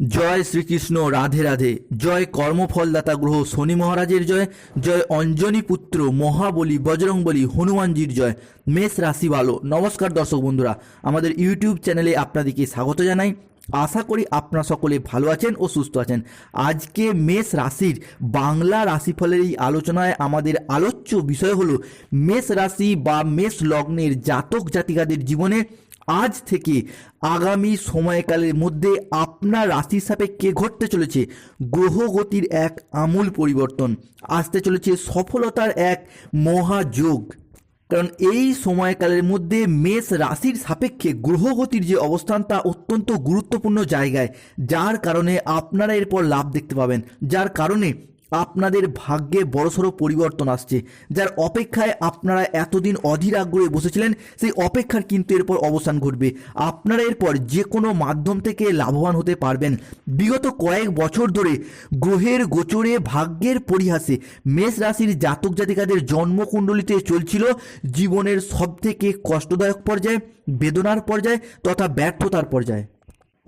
জয় শ্রীকৃষ্ণ, রাধে রাধে। জয় কর্মফলদাতা গ্রহ শনি মহারাজের জয়। জয় অঞ্জনী পুত্র মহাবলী বজরংবলী হনুমানজির জয়। মেষ রাশি ভালো নমস্কার দর্শক বন্ধুরা। আমাদের ইউটিউব চ্যানেলে আপনাদেরকে স্বাগত জানাই। আশা করি আপনারা সকলে ভালো আছেন ও সুস্থ আছেন। আজকে মেষ রাশির বাংলা রাশিফলের এই আলোচনায় আমাদের আলোচ্য বিষয় হলো মেষ রাশি বা মেষ লগ্নের জাতক জাতিকাদের জীবনে আজ থেকে আগামী সময়কালের মধ্যে আপনার রাশির সাপেক্ষে ঘটতে চলেছে গ্রহগতির এক আমূল পরিবর্তন। আসতে চলেছে সফলতার এক মহাযোগ। কারণ এই সময়কালের মধ্যে মেষ রাশির সাপেক্ষে গ্রহগতির যে অবস্থান তা অত্যন্ত গুরুত্বপূর্ণ জায়গায়, যার কারণে আপনারা এরপর লাভ দেখতে পাবেন। যার কারণে আপনাদের ভাগ্যে বড়সড় পরিবর্তন আসছে। যার অপেক্ষায় আপনারা এতদিন অধীর আগ্রহে বসেছিলেন, সেই অপেক্ষার কিন্তু এরপর অবসান ঘটবে। আপনারা এরপর যে কোনো মাধ্যম থেকে লাভবান হতে পারবেন। বিগত কয়েক বছর ধরে গ্রহের গোচরে ভাগ্যের পরিহাসে মেষ রাশির জাতক জাতিকাদের জন্মকুণ্ডলিতে চলছিল জীবনের সবথেকে কষ্টদায়ক পর্যায়ে, বেদনার পর্যায়ে তথা ব্যর্থতার পর্যায়ে।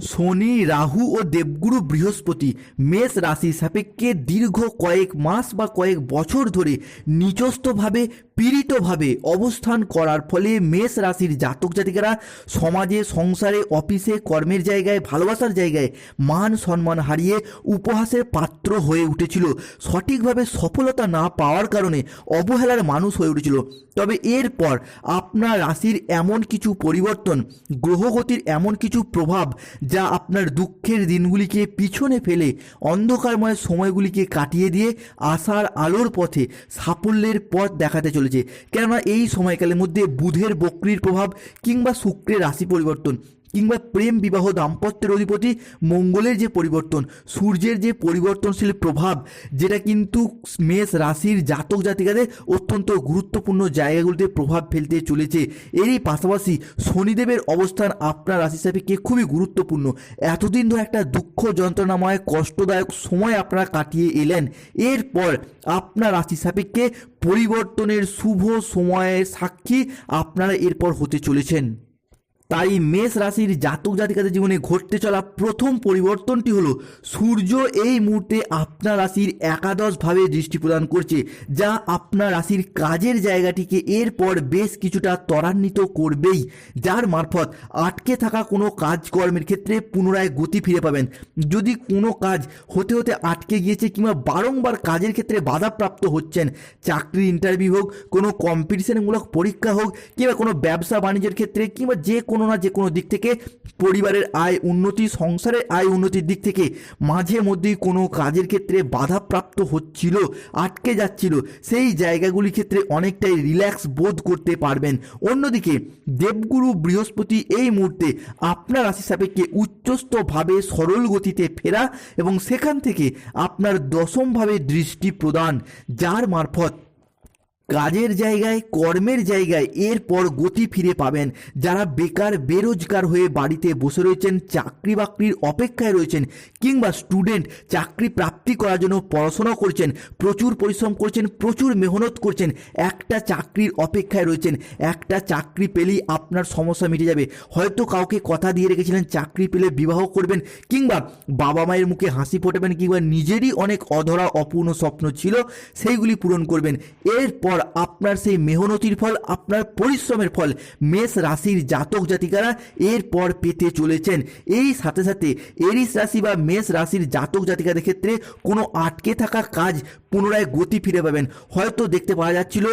শনি, রাহু ও দেবগুরু বৃহস্পতি মেষ রাশি সাপেক্ষে দীর্ঘ কয়েক মাস বা কয়েক বছর ধরে নিচস্থভাবে পীড়িতভাবে অবস্থান করার ফলে মেষ রাশির জাতক জাতিকারা সমাজে, সংসারে, অফিসে, কর্মের জায়গায়, ভালোবাসার জায়গায় মান সম্মান হারিয়ে উপহাসের পাত্র হয়ে উঠেছিল। সঠিকভাবে সফলতা না পাওয়ার কারণে অবহেলার মানুষ হয়ে উঠেছিল। তবে এরপর আপনার রাশির এমন কিছু পরিবর্তন, গ্রহগতির এমন কিছু প্রভাব যা আপনার দুঃখের দিনগুলিকে পিছনে ফেলে অন্ধকারময় সময়গুলিকে কাটিয়ে দিয়ে আশার আলোর পথে সাফল্যের পথ দেখাতে চলেছে। কেননা এই সময়কালের মধ্যে বুধের বক্রির প্রভাব কিংবা শুক্রের রাশি পরিবর্তন কিংবা প্রেম বিবাহ দাম্পত্যের অধিপতি মঙ্গলের যে পরিবর্তন, সূর্যের যে পরিবর্তনশীল প্রভাব, যেটা কিন্তু মেষ রাশির জাতক জাতিকাদের অত্যন্ত গুরুত্বপূর্ণ জায়গাগুলিতে প্রভাব ফেলতে চলেছে। এরই পাশাপাশি শনিদেবের অবস্থান আপনার রাশি সাপেক্ষে খুবই গুরুত্বপূর্ণ। এতদিন ধরে একটা দুঃখ যন্ত্রণাময়, কষ্টদায়ক সময় আপনারা কাটিয়ে এলেন। এরপর আপনার রাশি সাপেক্ষে পরিবর্তনের শুভ সময়ের সাক্ষী আপনারা এরপর হতে চলেছেন। তাই মেষ রাশির জাতক জাতিকাদের জীবনে ঘটতে চলা প্রথম পরিবর্তনটি হলো, সূর্য এই মুহূর্তে আপনার রাশির একাদশভাবে দৃষ্টি প্রদান করছে, যা আপনার রাশির কাজের জায়গাটিকে এরপর বেশ কিছুটা ত্বরান্বিত করবেই। যার মারফত আটকে থাকা কোনো কাজকর্মের ক্ষেত্রে পুনরায় গতি ফিরে পাবেন। যদি কোনো কাজ হতে হতে আটকে গিয়েছে কিংবা বারংবার কাজের ক্ষেত্রে বাধাপ্রাপ্ত হচ্ছেন চাকরির ইন্টারভিউ হোক, কোনো কম্পিটিশনমূলক পরীক্ষা হোক, কিংবা কোনো ব্যবসা বাণিজ্যের ক্ষেত্রে কিংবা যে কোনো না যে কোনো দিক থেকে পরিবারের আয় উন্নতি, সংসারের আয় উন্নতির দিক থেকে মাঝে মধ্যেই কোনো কাজের ক্ষেত্রে বাধাপ্রাপ্ত হচ্ছিল, আটকে যাচ্ছিল। সেই জায়গাগুলির ক্ষেত্রে অনেকটাই রিল্যাক্স বোধ করতে পারবেন। অন্যদিকে দেবগুরু বৃহস্পতি এই মুহূর্তে আপনার রাশি সাপেক্ষে উচ্চস্থভাবে সরল গতিতে ফেরা এবং সেখান থেকে আপনার দশমভাবে দৃষ্টি প্রদান, যার মারফত কাজের জায়গায়, কর্মের জায়গায় এরপর গতি ফিরে পাবেন। যারা বেকার, বেরোজগার হয়ে বাড়িতে বসে রয়েছেন, চাকরি বাকরির অপেক্ষায় রয়েছেন কিংবা স্টুডেন্ট চাকরি প্রাপ্তি করার জন্য পড়াশোনা করছেন, প্রচুর পরিশ্রম করছেন, প্রচুর মেহনত করছেন, একটা চাকরির অপেক্ষায় রয়েছেন। একটা চাকরি পেলেই আপনার সমস্যা মিটে যাবে। হয়তো কাউকে কথা দিয়ে রেখেছিলেন, চাকরি পেলে বিবাহ করবেন কিংবা বাবা মায়ের মুখে হাসি ফোটাবেন কিংবা নিজেরই অনেক অধরা, অপূর্ণ স্বপ্ন ছিল, সেইগুলি পূরণ করবেন। এরপর আপনার সেই মেহনতির ফল, আপনার পরিশ্রমের ফল মেষ রাশির জাতক জাতিকারা এরপর পেতে চলেছেন। এই সাথে সাথে এরিস রাশি বা মেষ রাশির জাতক জাতিকাদের ক্ষেত্রে কোনো আটকে থাকা কাজ পুনরায় গতি ফিরে পাবেন। হয়তো দেখতে পাওয়া যাচ্ছিল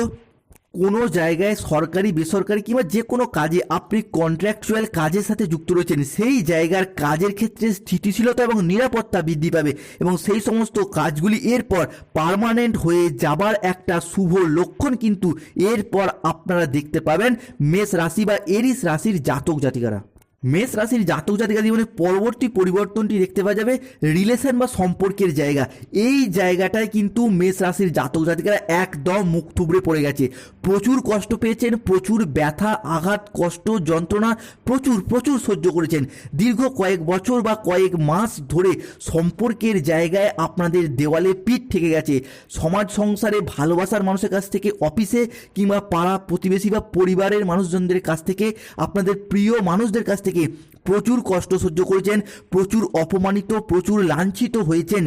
কোনো জায়গায় সরকারি, বেসরকারি কিংবা যে কোনো কাজে আপনি কন্ট্রাকচুয়াল কাজের সাথে যুক্ত রয়েছেন, সেই জায়গার কাজের ক্ষেত্রে স্থিতিশীলতা এবং নিরাপত্তা বৃদ্ধি পাবে এবং সেই সমস্ত কাজগুলি এরপর পারমানেন্ট হয়ে যাবার একটা শুভ লক্ষণ কিন্তু এরপর আপনারা দেখতে পাবেন মেষ রাশি বা এরিস রাশির জাতক জাতিকারা। মেষ রাশির জাতক জাতিকা জীবনে পরবর্তী পরিবর্তনটি দেখতে পাওয়া যাবে রিলেশন বা সম্পর্কের জায়গা। এই জায়গাটায় কিন্তু মেষ রাশির জাতক জাতিকারা একদম মুখ থুবড়ে পড়ে গেছে। প্রচুর কষ্ট পেয়েছেন, প্রচুর ব্যথা, আঘাত, কষ্ট, যন্ত্রণা, প্রচুর প্রচুর সহ্য করেছেন। দীর্ঘ কয়েক বছর বা কয়েক মাস ধরে সম্পর্কের জায়গায় আপনাদের দেওয়ালে পিঠ থেকে গেছে। সমাজ সংসারে ভালোবাসার মানুষের কাছ থেকে, অফিসে কিংবা পাড়া প্রতিবেশী বা পরিবারের মানুষজনদের কাছ থেকে, আপনাদের প্রিয় মানুষদের কাছ থেকে থেকে প্রচুর কষ্ট সহ্য করেছেন, প্রচুর অপমানিত, প্রচুর লাঞ্ছিত হয়েছেন।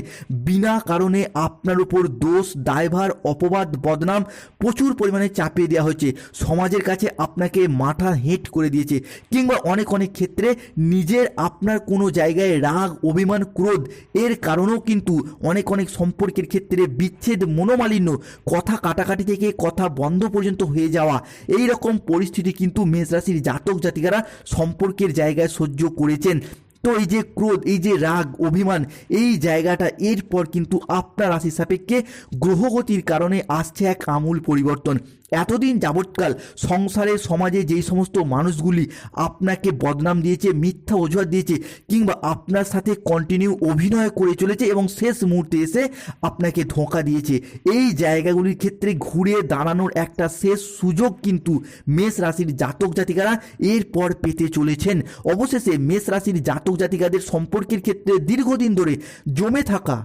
বিনা কারণে আপনার উপর দোষ, দায়ভার, অপবাদ, বদনাম প্রচুর পরিমাণে চাপিয়ে দেওয়া হয়েছে। সমাজের কাছে আপনাকে মাথা হেঁট করে দিয়েছে কিংবা অনেক অনেক ক্ষেত্রে নিজের আপনার কোনো জায়গায় রাগ, অভিমান, ক্রোধ এর কারণেও কিন্তু অনেক অনেক সম্পর্কের ক্ষেত্রে বিচ্ছেদ, মনোমালিন্য, কথা কাটাকাটি থেকে কথা বন্ধ পর্যন্ত হয়ে যাওয়া এই রকম পরিস্থিতি কিন্তু মেষ রাশির জাতক জাতিকারা সম্পর্কের জায়গায় সহ্য করেছেন। তো এই যে ক্রোধ, এই যে রাগ, অভিমান, এই জায়গাটা এরপর কিন্তু আপনার রাশি সাপেক্ষে গ্রহগতির কারণে আসছে এক আমূল পরিবর্তন। এতদিন যাবৎকাল সংসারে, সমাজে যেই সমস্ত মানুষগুলি আপনাকে বদনাম দিয়েছে, মিথ্যা অজুহাত দিয়েছে, কিংবা আপনার সাথে কন্টিনিউ অভিনয় করে চলেছে এবং শেষ মুহূর্তে এসে আপনাকে ধোঁকা দিয়েছে, এই জায়গাগুলির ক্ষেত্রে ঘুরে দাঁড়ানোর একটা শেষ সুযোগ কিন্তু মেষ রাশির জাতক জাতিকারা এরপর পেতে চলেছেন। অবশেষে মেষ রাশির জাতক জাতিকাদের সম্পর্কের ক্ষেত্রে দীর্ঘদিন ধরে জমে থাকা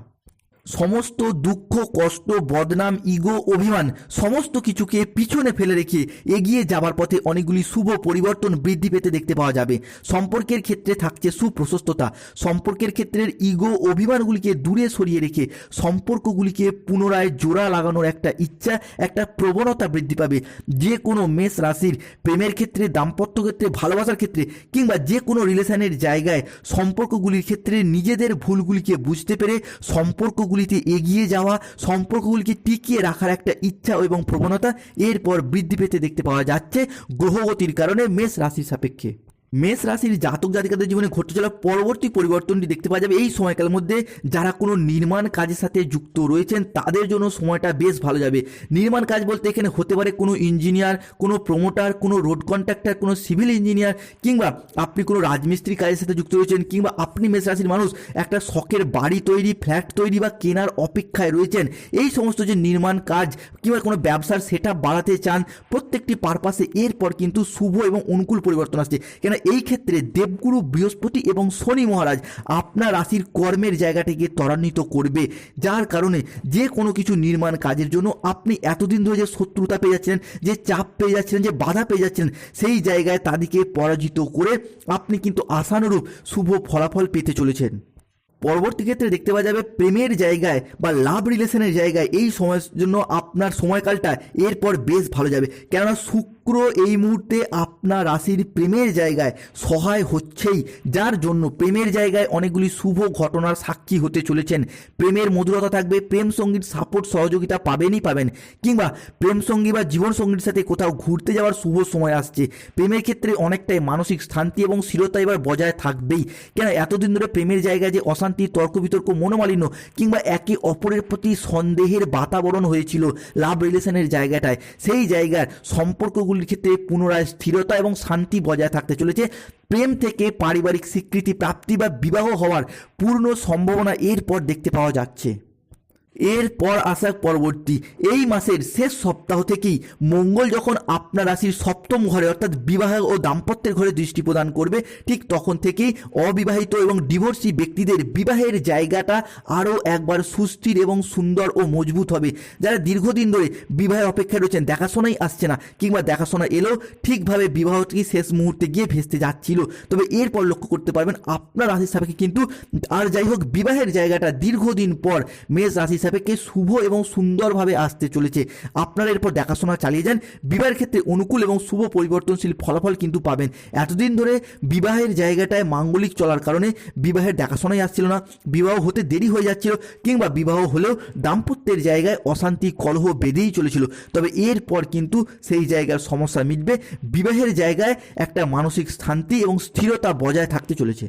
সমস্ত দুঃখ, কষ্ট, বদনাম, ইগো, অভিমান সমস্ত কিছুকে পিছনে ফেলে রেখে এগিয়ে যাবার পথে অনেকগুলি শুভ পরিবর্তন বৃদ্ধি পেতে দেখতে পাওয়া যাবে। সম্পর্কের ক্ষেত্রে থাকছে সুপ্রশস্ততা। সম্পর্কের ক্ষেত্রের ইগো, অভিমানগুলিকে দূরে সরিয়ে রেখে সম্পর্কগুলিকে পুনরায় জোড়া লাগানোর একটা ইচ্ছা, একটা প্রবণতা বৃদ্ধি পাবে। যে কোনো মেষ রাশির প্রেমের ক্ষেত্রে, দাম্পত্য ক্ষেত্রে, ভালোবাসার ক্ষেত্রে কিংবা যে কোনো রিলেশনের জায়গায় সম্পর্কগুলির ক্ষেত্রে নিজেদের ভুলগুলিকে বুঝতে পেরে সম্পর্কগুলিতে এগিয়ে যাওয়া সম্পর্কগুলিকে টিকিয়ে রাখার একটা ইচ্ছা এবং প্রবণতা এরপর বৃদ্ধি পেতে দেখতে পাওয়া যাচ্ছে গ্রহগতির কারণে মেষ রাশির সাপেক্ষে। মেষ রাশির জাতক জাতিকাদের জীবনে ঘটতে চলা পরবর্তী পরিবর্তনটি দেখতে পাওয়া যাবে। এই সময়কালের মধ্যে যারা কোনো নির্মাণ কাজের সাথে যুক্ত রয়েছেন, তাদের জন্য সময়টা বেশ ভালো যাবে। নির্মাণ কাজ বলতে এখানে হতে পারে কোনো ইঞ্জিনিয়ার, কোনো প্রমোটার কোনো রোড কন্ট্রাক্টর কোনো সিভিল ইঞ্জিনিয়ার কিংবা আপনি কোনো রাজমিস্ত্রি কাজের সাথে যুক্ত রয়েছেন কিংবা আপনি মেষ রাশির মানুষ, একটা শখের বাড়ি তৈরি ফ্ল্যাট তৈরি বা কেনার অপেক্ষায় রয়েছেন। এই সমস্ত যে নির্মাণ কাজ কিংবা কোনো ব্যবসার সেট বাড়াতে চান, প্রত্যেকটি পারপাসে এরপর কিন্তু শুভ এবং অনুকূল পরিবর্তন আসছে। কেন এই ক্ষেত্রে দেবগুরু বৃহস্পতি এবং শনি মহারাজ আপনার রাশির কর্মের জায়গাটিকে ত্বরান্বিত করবে, যার কারণে যে কোনো কিছু নির্মাণ কাজের জন্য আপনি এতদিন ধরে যে শত্রুতা পেয়ে যাচ্ছেন যে চাপ পেয়ে যাচ্ছেন যে বাধা পেয়ে যাচ্ছেন সেই জায়গায় তাদেরকে পরাজিত করে আপনি কিন্তু আশানুরূপ শুভ ফলাফল পেতে চলেছেন। পরবর্তী ক্ষেত্রে দেখতে পাওয়া যাবে প্রেমের জায়গায় বা লাভ রিলেশনের জায়গায় এই সময়ের জন্য আপনার সময়কালটা এরপর বেশ ভালো যাবে। কেননা শুক্র এই মুহূর্তে আপনার রাশির প্রেমের জায়গায় সহায় হচ্ছেই। যার জন্য প্রেমের জায়গায় অনেকগুলি শুভ ঘটনার সাক্ষী হতে চলেছেন। প্রেমের মধুরতা থাকবে, প্রেম সঙ্গীর সাপোর্ট সহযোগিতা পাবেনই পাবেন। কিংবা প্রেম সঙ্গী বা জীবন সঙ্গীর সাথে কোথাও ঘুরতে যাওয়ার শুভ সময় আসছে। প্রেমের ক্ষেত্রে অনেকটাই মানসিক শান্তি এবং স্থিরতা এবার বজায় থাকবেই। কেন এতদিন ধরে প্রেমের জায়গায় যে অশান্তি, তর্ক, বিতর্ক, মনোমালিন্য কিংবা একে অপরের প্রতি সন্দেহের বাতাবরণ হয়েছিল লাভ রিলেশনের জায়গাটায়, সেই জায়গার সম্পর্কগুলির ক্ষেত্রে পুনরায় স্থিরতা এবং শান্তি বজায় থাকতে চলেছে। প্রেম থেকে পারিবারিক স্বীকৃতি, প্রাপ্তি বা বিবাহ হওয়ার পূর্ণ সম্ভাবনা এরপর দেখতে পাওয়া যাচ্ছে। এরপর আসা পরবর্তী এই মাসের শেষ সপ্তাহ থেকেই মঙ্গল যখন আপনার রাশির সপ্তম ঘরে অর্থাৎ বিবাহ ও দাম্পত্যের ঘরে দৃষ্টি প্রদান করবে, ঠিক তখন থেকেই অবিবাহিত এবং ডিভোর্সি ব্যক্তিদের বিবাহের জায়গাটা আরও একবার সুস্থির এবং সুন্দর ও মজবুত হবে। যারা দীর্ঘদিন ধরে বিবাহের অপেক্ষায় রয়েছেন, দেখাশোনাই আসছে না, কিংবা দেখাশোনা এলেও ঠিকভাবে বিবাহটি শেষ মুহূর্তে গিয়ে ভেস্তে যাচ্ছিল। তবে এরপর লক্ষ্য করতে পারবেন, আপনার রাশির সাপেক্ষে কিন্তু, আর যাই হোক, বিবাহের জায়গাটা দীর্ঘদিন পর মেষ রাশি সাপেক্ষে শুভ এবং সুন্দরভাবে আসতে চলেছে। আপনারা এরপর দেখাশোনা চালিয়ে যান। বিবাহের ক্ষেত্রে অনুকূল এবং শুভ পরিবর্তনশীল ফলাফল কিন্তু পাবেন। এতদিন ধরে বিবাহের জায়গাটায় মাঙ্গলিক চলার কারণে বিবাহের দেখাশোনাই আসছিল না। বিবাহ হতে দেরি হয়ে যাচ্ছিল কিংবা বিবাহ হলেও দাম্পত্যের জায়গায় অশান্তি, কলহ বেঁধেই চলেছিল। তবে এরপর কিন্তু সেই জায়গার সমস্যা মিটবে। বিবাহের জায়গায় একটা মানসিক শান্তি এবং স্থিরতা বজায় থাকতে চলেছে।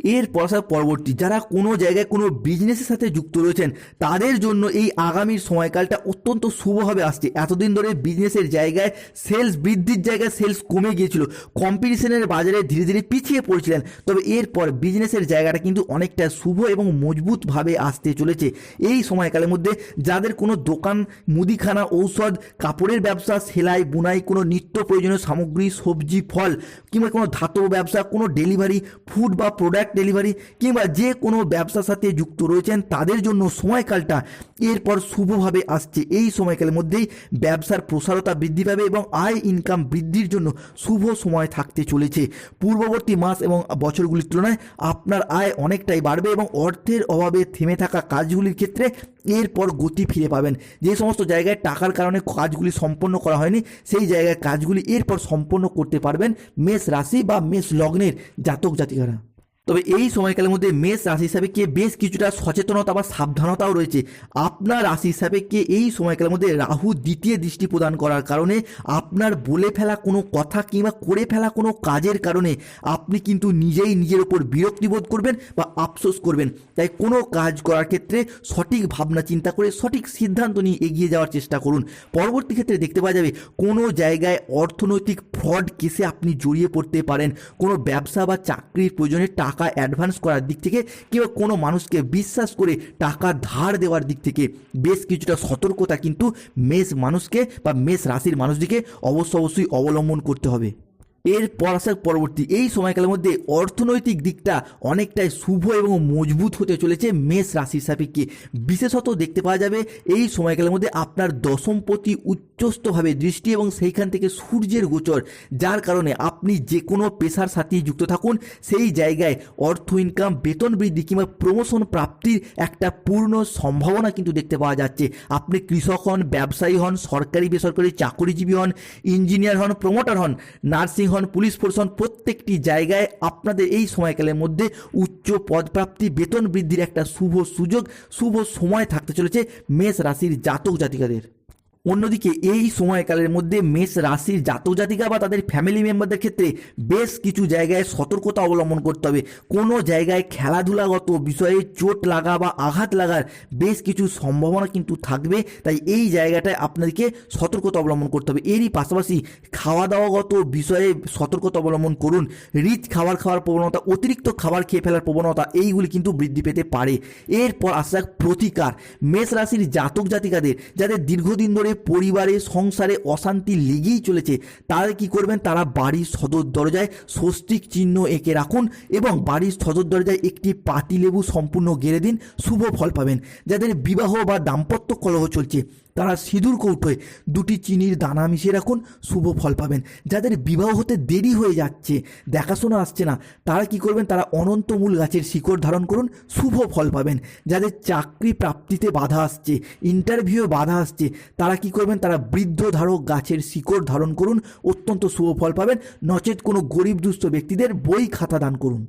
এর পড়াশোনার পরবর্তী যারা কোনো জায়গায় কোনো বিজনেসের সাথে যুক্ত রয়েছেন, তাদের জন্য এই আগামীর সময়কালটা অত্যন্ত শুভভাবে আসছে এতদিন ধরে বিজনেসের জায়গায় সেলস বৃদ্ধির জায়গায় সেলস কমে গিয়েছিল। কম্পিটিশনের বাজারে ধীরে ধীরে পিছিয়ে পড়ছিলেন। তবে এরপর বিজনেসের জায়গাটা কিন্তু অনেকটা শুভ এবং মজবুতভাবে আসতে চলেছে। এই সময়কালের মধ্যে যাদের কোনো দোকান, মুদিখানা, ঔষধ, কাপড়ের ব্যবসা, সেলাই, বুনাই, কোনো নিত্য প্রয়োজনীয় সামগ্রী, সবজি, ফল কিংবা কোনো ধাতব ব্যবসা, কোনো ডেলিভারি ফুড বা প্রোডাক্ট প্রোডাক্ট ডেলিভারি কিংবা যে কোনো ব্যবসার সাথে যুক্ত রয়েছেন, তাদের জন্য সময়কালটা এরপর শুভভাবে আসছে। এই সময়কালের মধ্যেই ব্যবসার প্রসারতা বৃদ্ধি পাবে এবং আয় ইনকাম বৃদ্ধির জন্য শুভ সময় থাকতে চলেছে। পূর্ববর্তী মাস এবং বছরগুলির তুলনায় আপনার আয় অনেকটাই বাড়বে এবং অর্থের অভাবে থেমে থাকা কাজগুলির ক্ষেত্রে এরপর গতি ফিরে পাবেন। যে সমস্ত জায়গায় টাকার কারণে কাজগুলি সম্পন্ন করা হয়নি, সেই জায়গায় কাজগুলি এরপর সম্পন্ন করতে পারবেন মেষ রাশি বা মেষ লগ্নের জাতক জাতিকারা। তবে এই সময়কালের মধ্যে মেষ রাশি হিসাবে কে বেশ কিছুটা সচেতনতা বা সাবধানতাও রয়েছে। আপনার রাশি হিসাবে কে এই সময়কালের মধ্যে রাহু দ্বিতীয় দৃষ্টি প্রদান করার কারণে আপনার বলে ফেলা কোনো কথা কিংবা করে ফেলা কোনো কাজের কারণে আপনি কিন্তু নিজেই নিজের ওপর বিরক্তিবোধ করবেন বা আফসোস করবেন। তাই কোনো কাজ করার ক্ষেত্রে সঠিক ভাবনা চিন্তা করে সঠিক সিদ্ধান্ত নিয়ে এগিয়ে যাওয়ার চেষ্টা করুন। পরবর্তী ক্ষেত্রে দেখতে পাওয়া যাবে কোনো জায়গায় অর্থনৈতিক ফ্রড কেসে আপনি জড়িয়ে পড়তে পারেন। কোনো ব্যবসা বা চাকরির প্রয়োজনে টাকা অ্যাডভান্স করার দিক থেকে কিংবা কোনো মানুষকে বিশ্বাস করে টাকা ধার দেওয়ার দিক থেকে বেশ কিছুটা সতর্কতা কিন্তু মেষ মানুষকে বা মেষ রাশির মানুষদিকে অবশ্য অবশ্যই অবলম্বন করতে হবে। এরপর আসার পরবর্তী এই সময়কালের মধ্যে অর্থনৈতিক দিকটা অনেকটাই শুভ এবং মজবুত হতে চলেছে মেষ রাশির সাপেক্ষে। বিশেষত দেখতে পাওয়া যাবে এই সময়কালের মধ্যে আপনার দশমপতি উচ্চস্থভাবে দৃষ্টি এবং সেইখান থেকে সূর্যের গোচর, যার কারণে আপনি যে কোনো পেশার সাথেই যুক্ত থাকুন। সেই জায়গায় অর্থ ইনকাম বেতন বৃদ্ধি কিংবা প্রমোশন প্রাপ্তির একটা পূর্ণ সম্ভাবনা কিন্তু দেখতে পাওয়া যাচ্ছে। আপনি কৃষক হন, ব্যবসায়ী হন, সরকারি, বেসরকারি, চাকরিজীবী হন, ইঞ্জিনিয়ার হন প্রমোটার হন, নার্সিং হন পুলিশ প্রশাসন প্রত্যেকটি জায়গায় আপনাদের এই সময়কালের মধ্যে উচ্চ পদপ্রাপ্তি, বেতন বৃদ্ধির একটা শুভ সুযোগ, শুভ সময় থাকতে চলেছে মেষ রাশির জাতক জাতিকাদের। অন্যদিকে এই সময়কালের মধ্যে মেষ রাশির জাতক জাতিকা বা তাদের ফ্যামিলি মেম্বারদের ক্ষেত্রে বেশ কিছু জায়গায় সতর্কতা অবলম্বন করতে হবে। কোনো জায়গায় খেলাধুলাগত বিষয়ে চোট লাগা বা আঘাত লাগার বেশ কিছু সম্ভাবনা কিন্তু থাকবে। তাই এই জায়গাটায় আপনাদেরকে সতর্কতা অবলম্বন করতে হবে। এরই পাশাপাশি খাওয়া দাওয়াগত বিষয়ে সতর্কতা অবলম্বন করুন। রিচ খাবার খাওয়ার প্রবণতা, অতিরিক্ত খাবার খেয়ে ফেলার প্রবণতা, এইগুলি কিন্তু বৃদ্ধি পেতে পারে। এরপর আসা প্রতিকার। মেষ রাশির জাতক জাতিকাদের, যাদের দীর্ঘদিন ধরে পরিবারে, সংসারে অশান্তি লেগেই চলেছে। তারা কি করবেন? তারা বাড়ির সদর দরজায় স্বস্তিক চিহ্ন এঁকে রাখুন এবং বাড়ির সদর দরজায় একটি পাতিলেবু সম্পূর্ণ গেড়ে দিন। শুভ ফল পাবেন। যাদের বিবাহ বা দাম্পত্য কলহ চলছে তারা সিঁদুর কৌটোয় দুটি চিনির দানা মিশিয়ে রাখুন, শুভ ফল পাবেন। যাদের বিবাহ হতে দেরি হয়ে যাচ্ছে, দেখাশোনা আসছে না, তারা কি করবেন? তারা অনন্তমূল গাছের শিকড় ধারণ করুন, শুভ ফল পাবেন। যাদের চাকরি প্রাপ্তিতে বাধা আসছে ইন্টারভিউ বাধা আসছে, তারা কি করবেন? তারা বৃদ্ধ ধারক গাছের শিকড় ধারণ করুন, অত্যন্ত শুভ ফল পাবেন। নচেত কোনো গরিব দুস্থ ব্যক্তিদের বই খাতা দান করুন।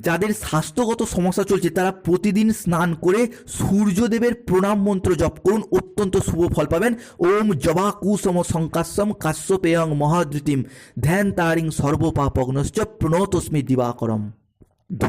যাদের স্বাস্থ্যগত সমস্যা চলছে, তারা প্রতিদিন স্নান করে সূর্যদেবের প্রণাম মন্ত্র জপ করুন। অত্যন্ত শুভ ফল পাবেন। ওম জবা কুসম সংকাশ্যম কাশ্যপেয়ং মহাদ্রিতিম ধ্যান তারিং সর্বপাপগ্নশ্চ প্রণতস্মি দিবাকরম।